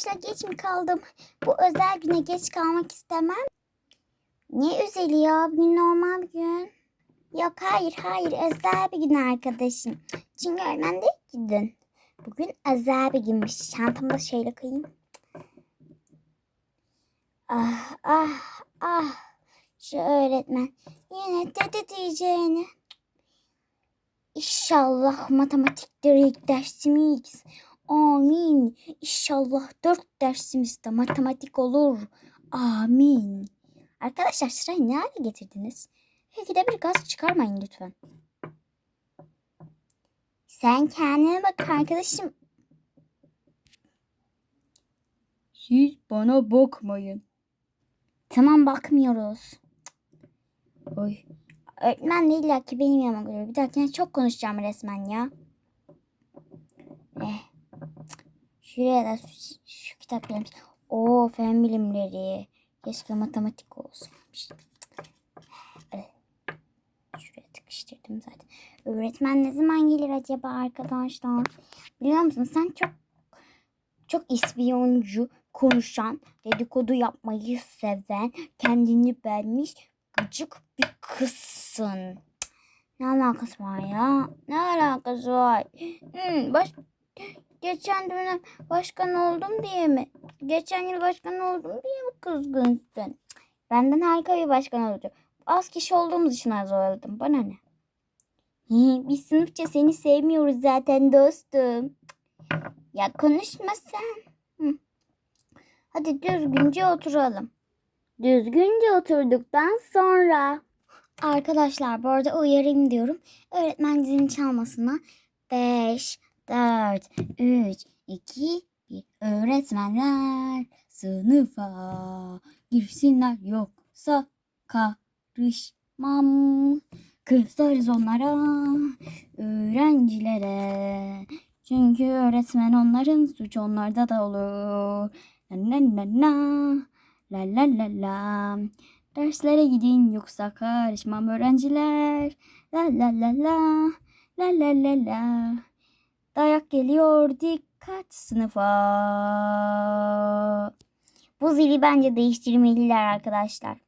arkadaşlar geç mi kaldım? Bu özel güne geç kalmak istemem. Ne özeli ya? Bugün normal bir gün. Yok hayır hayır özel bir gün arkadaşım. Çünkü öğretmen de gidin. Bugün özel bir günmüş. Çantamı da şöyle koyayım. Ah ah ah. Şu öğretmen yine dedi diyeceğini. İnşallah matematikte ilk dersimiz. Amin. İnşallah dört dersimizde matematik olur. Amin. Arkadaşlar sırayı ne hale getirdiniz? Peki de bir gaz çıkarmayın lütfen. Sen kendine bak arkadaşım. Siz bana bakmayın. Tamam bakmıyoruz. Ay Öğretmen de illa ki benim yanıma geliyor. Bir dahakine çok konuşacağım resmen ya. Şuraya da şu, şu kitap gelmiş. Oo fen bilimleri. Keşke matematik olsaymış. Eh. Şuraya tıkıştırdım zaten. Öğretmen ne zaman gelir acaba arkadaşlar? Biliyor musun sen çok çok ispiyoncu konuşan, dedikodu yapmayı seven, kendini beğenmiş gıcık bir kızsın. Ne alakası var ya? Ne alakası var? Hmm, baş... Geçen dönem başkan oldum diye mi? Geçen yıl başkan oldum diye mi kızgınsın? Benden harika bir başkan olacak. Az kişi olduğumuz için az oyaladım. Bana ne? Biz sınıfça seni sevmiyoruz zaten dostum. Ya konuşma sen. Hadi düzgünce oturalım. Düzgünce oturduktan sonra. Arkadaşlar bu arada uyarayım diyorum. Öğretmen zilini çalmasına 5, 4, 3, 2, 1. Öğretmenler sınıfa girsinler yoksa karışmam. Kızarız onlara, öğrencilere. Çünkü öğretmen onların suç onlarda da olur. Na na na na. La la la la. Derslere gidin yoksa karışmam öğrenciler. La la la la. La la la la. Dayak geliyor dikkat sınıfa. Bu zili bence değiştirmeliler arkadaşlar.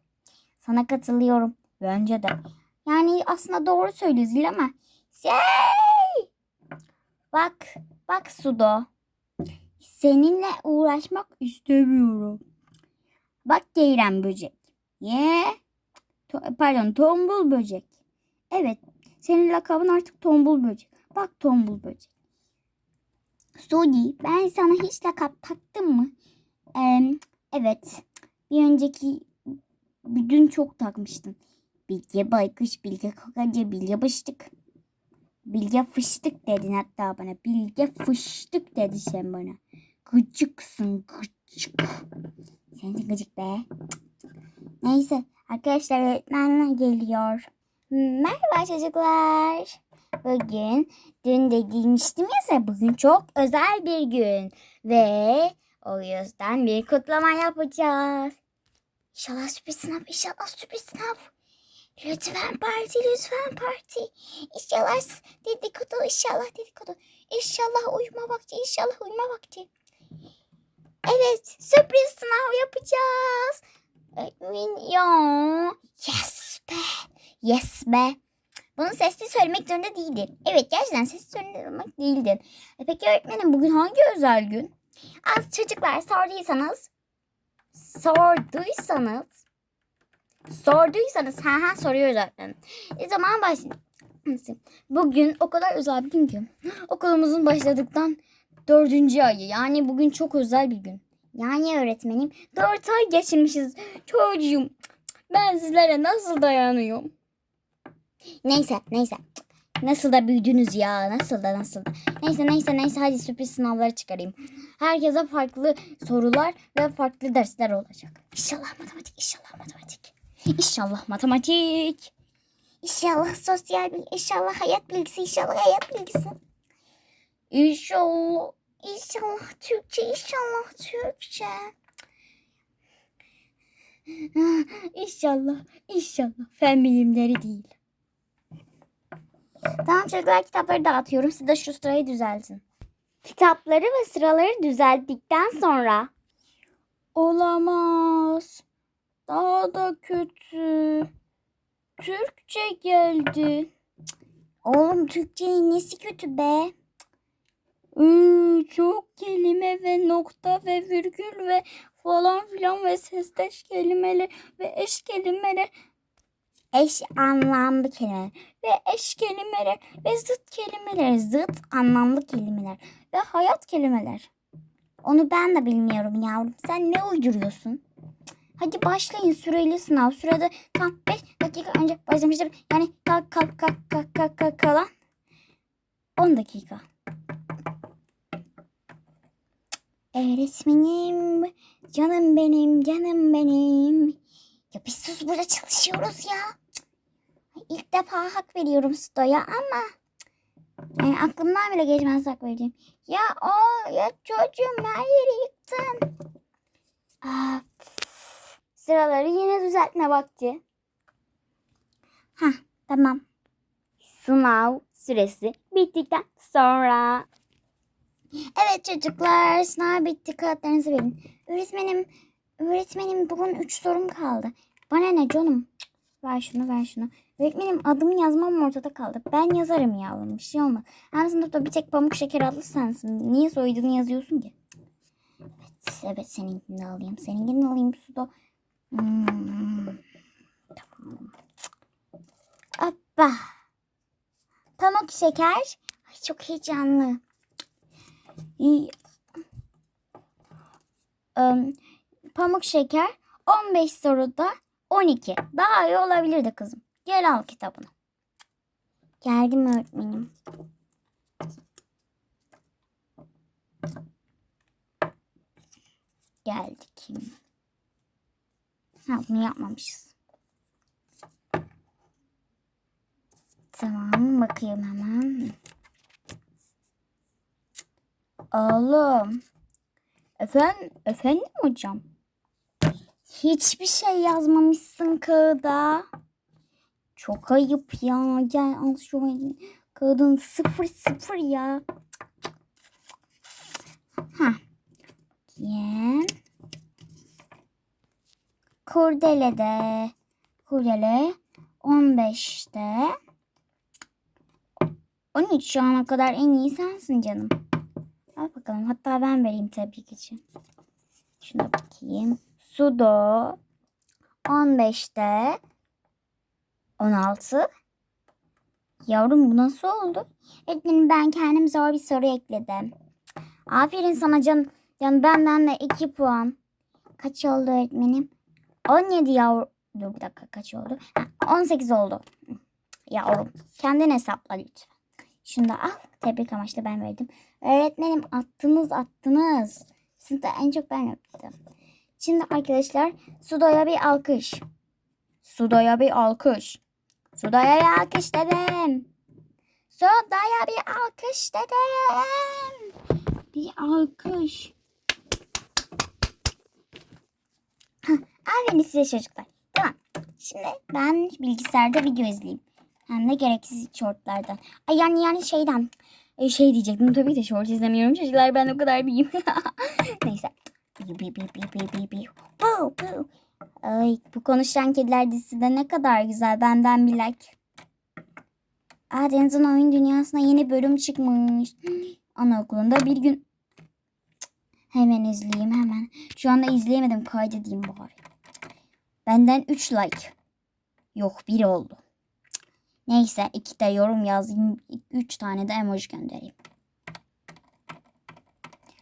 Sana katılıyorum. Bence de. Yani aslında doğru söylüyor zil ama. Şey. Bak. Bak Sudo. Seninle uğraşmak istemiyorum. Bak Ceyran böcek. Ye. To- pardon tombul böcek. Evet. Senin lakabın artık tombul böcek. Bak tombul böcek. Sudi ben sana hiç lakap taktım mı? Ee, evet. Bir önceki dün çok takmıştın. Bilge baykuş, bilge kokacı, bilge bıştık. Bilge fıştık dedin hatta bana. Bilge fıştık dedi sen bana. Gıcıksın gıcık. Sen de gıcık be. Neyse arkadaşlar öğretmenler geliyor. Merhaba çocuklar. Bugün dün de demiştim ya size bugün çok özel bir gün. Ve o yüzden bir kutlama yapacağız. İnşallah sürpriz sınav, inşallah sürpriz sınav. Lütfen parti, lütfen parti. İnşallah dedikodu, inşallah dedikodu. İnşallah uyuma vakti, inşallah uyuma vakti. Evet, sürpriz sınav yapacağız. Öğretmenim ya. Yes be. Yes be. Bunu sesli söylemek zorunda değildin. Evet gerçekten sesli söylemek değildin. E peki öğretmenim bugün hangi özel gün? Az çocuklar sorduysanız sorduysanız sorduysanız ha ha soruyoruz öğretmenim. E zaman başlayalım. Bugün o kadar özel bir gün ki okulumuzun başladıktan dördüncü ayı yani bugün çok özel bir gün. Yani öğretmenim dört ay geçirmişiz çocuğum. Ben sizlere nasıl dayanıyorum? Neyse neyse. Nasıl da büyüdünüz ya. Nasıl da nasıl da. Neyse neyse neyse hadi sürpriz sınavları çıkarayım. Herkese farklı sorular ve farklı dersler olacak. İnşallah matematik, inşallah matematik. İnşallah matematik. İnşallah sosyal bilgi, inşallah hayat bilgisi, inşallah hayat bilgisi. İnşallah, inşallah Türkçe, inşallah Türkçe. İnşallah, inşallah fen bilimleri değil. Tamam çocuklar kitapları dağıtıyorum. Siz de şu sırayı düzeltin. Kitapları ve sıraları düzelttikten sonra. Olamaz. Daha da kötü. Türkçe geldi. Oğlum Türkçenin nesi kötü be? Iı, çok kelime ve nokta ve virgül ve falan filan ve sesteş kelimeler ve eş kelimeler Eş anlamlı kelimeler ve eş kelimeler ve zıt kelimeler, zıt anlamlı kelimeler ve hayat kelimeler. Onu ben de bilmiyorum yavrum. Sen ne uyduruyorsun? Hadi başlayın süreli sınav. Sürede tam 5 dakika önce başlamıştır. Yani kalk kalk kalk kalk kalk kalk kalan 10 dakika. Öğretmenim, canım benim, canım benim. Ya biz sus burada çalışıyoruz ya. İlk defa hak veriyorum Sto'ya ama yani aklımdan bile geçmez hak vereceğim. Ya o ya çocuğum her yeri yıktın. Aa, pf, sıraları yine düzeltme vakti. Hah tamam. Sınav süresi bittikten sonra. Evet çocuklar sınav bitti kağıtlarınızı verin. Öğretmenim öğretmenim bugün 3 sorum kaldı. Bana ne canım? Ver şunu ver şunu. Öğretmenim adımı yazmam ortada kaldı. Ben yazarım yavrum bir şey olmaz. Hem sınıfta bir tek pamuk şeker adlı sensin. Niye soyadını yazıyorsun ki? Evet, evet seninkini de alayım. Seninkini de alayım suda. Hmm. Hoppa. Pamuk şeker. Ay çok heyecanlı. Im, pamuk şeker 15 soruda 12. Daha iyi olabilirdi kızım. Gel al kitabını. Geldim öğretmenim. Geldik. Ha bunu yapmamışız. Tamam bakayım hemen. Oğlum. Efendim, efendim hocam. Hiçbir şey yazmamışsın kağıda. Çok ayıp ya. Gel al şu elini. Kağıdın sıfır sıfır ya. Ha. Bakayım. Kurdele'de. Kurdele 15'te. 13 şu ana kadar en iyi sensin canım. Al bakalım. Hatta ben vereyim tebrik için. Şuna bakayım. Sudo 15'te 16. Yavrum bu nasıl oldu? Öğretmenim ben kendim zor bir soru ekledim. Aferin sana can. Can benden de 2 puan. Kaç oldu öğretmenim? 17 yavrum. Dur bir dakika kaç oldu? Ha, 18 oldu. Yavrum kendin hesapla lütfen. Şunu da al. Tebrik amaçlı ben verdim. Öğretmenim attınız attınız. Sınıfta en çok ben yaptım. Şimdi arkadaşlar Sudo'ya bir alkış. Sudaya bir alkış. Sudo'ya bir alkış dedim. Sudo'ya bir alkış dedim. Bir alkış. Aferin size çocuklar. Tamam. Şimdi ben bilgisayarda video izleyeyim. Hem de gereksiz shortlardan. Ay yani yani şeyden. E, şey diyecektim tabii de short izlemiyorum. Çocuklar ben o kadar bileyim. Neyse. Bi bi bi bi bi bi bi. Bu bu. Ay bu konuşan kediler dizisi de ne kadar güzel. Benden bir like. Aa Deniz'in oyun dünyasına yeni bölüm çıkmış. Anaokulunda bir gün. Hemen izleyeyim hemen. Şu anda izleyemedim. Kaydedeyim bari. Benden 3 like. Yok bir oldu. Neyse iki de yorum yazayım. 3 tane de emoji göndereyim.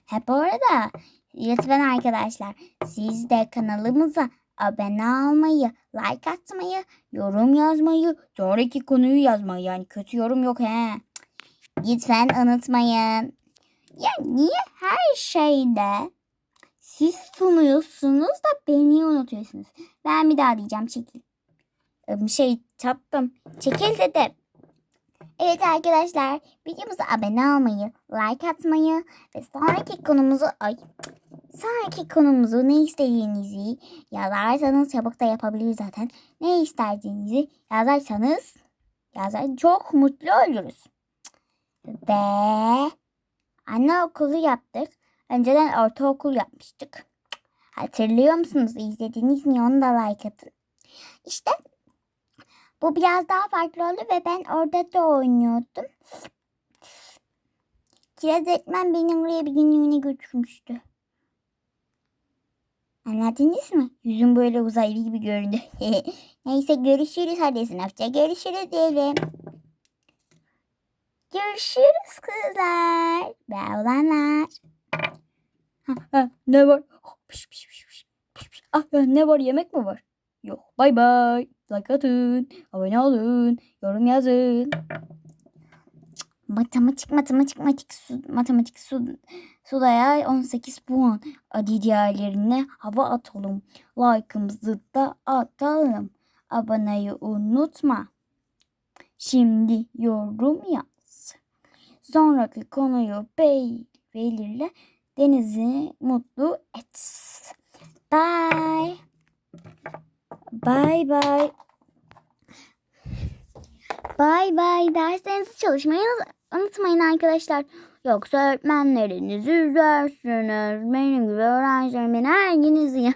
Hep bu arada lütfen arkadaşlar siz de kanalımıza abone olmayı, like atmayı, yorum yazmayı, sonraki konuyu yazmayı yani kötü yorum yok he. Lütfen unutmayın. Ya niye her şeyde siz sunuyorsunuz da beni unutuyorsunuz? Ben bir daha diyeceğim çekil. Im, Şey tatlım çekil dedim. Evet arkadaşlar videomuza abone olmayı, like atmayı ve sonraki konumuzu ay sonraki konumuzu ne istediğinizi yazarsanız çabuk da yapabilir zaten. Ne istediğinizi yazarsanız yazar çok mutlu oluruz. Ve Anaokulu yaptık. Önceden ortaokul yapmıştık. Hatırlıyor musunuz? İzlediniz mi? Onu da like atın. İşte bu biraz daha farklı oldu ve ben orada da oynuyordum. Kiraz öğretmen beni oraya bir günlüğüne götürmüştü. Anladınız mı? Yüzüm böyle uzaylı gibi göründü. Neyse görüşürüz hadi sınıfça görüşürüz diyelim. Görüşürüz kızlar. Ve olanlar. Ha, ha, ne var? Oh, piş, piş, piş, piş, piş, piş. Ah, ya, ne var? Yemek mi var? Yok. Bay bay. Like atın. Abone olun. Yorum yazın. Matematik matematik matematik su, matematik su, sudaya 18 puan. Hadi diğerlerine hava atalım. Like'ımızı da atalım. Aboneyi unutma. Şimdi yorum yaz. Sonraki konuyu belirle. Deniz'i mutlu et. Bye. Bye bye. Bye bye. Derslerinizi çalışmayı unutmayın arkadaşlar. Yoksa öğretmenlerinizi üzersiniz. Benim gibi öğrencilerim beni her gün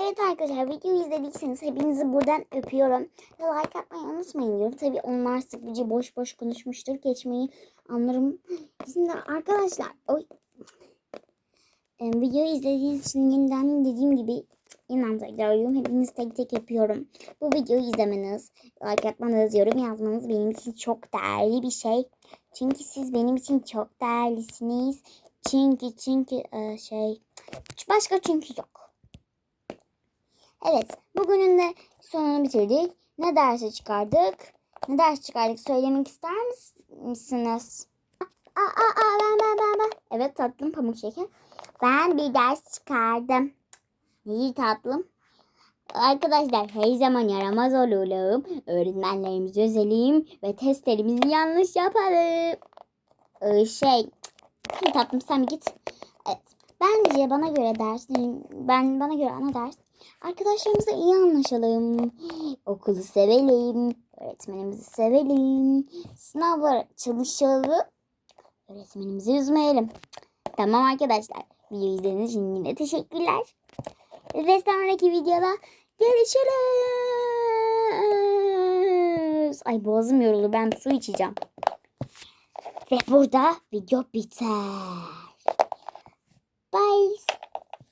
evet arkadaşlar videoyu izlediyseniz hepinizi buradan öpüyorum. Ve like atmayı unutmayın diyorum. Tabii onlar sıkıcı boş boş konuşmuştur. Geçmeyi anlarım. Şimdi arkadaşlar oy. Videoyu izlediğiniz için yeniden dediğim gibi İnan tekrarlıyorum. Hepiniz tek tek yapıyorum. Bu videoyu izlemeniz, like atmanız, yorum yazmanız benim için çok değerli bir şey. Çünkü siz benim için çok değerlisiniz. Çünkü çünkü e, şey başka çünkü yok. Evet bugünün de sonunu bitirdik. Ne dersi çıkardık? Ne ders çıkardık söylemek ister mis- misiniz? Aa, aa, aa, ben, ben, ben, ben. Evet tatlım pamuk şeker. Ben bir ders çıkardım. İyi tatlım. Arkadaşlar her zaman yaramaz olalım. Öğretmenlerimizi özelim ve testlerimizi yanlış yapalım. Ee, şey, hadi tatlım sen git. Evet, bence bana göre ders, ben bana göre ana ders. Arkadaşlarımızla iyi anlaşalım. Okulu sevelim. Öğretmenimizi sevelim. Sınavlara çalışalım. Öğretmenimizi üzmeyelim. Tamam arkadaşlar. Videoyu izlediğiniz için yine teşekkürler. Ve sonraki videoda görüşürüz. Ay boğazım yoruldu. Ben su içeceğim. Ve burada video biter. Bye.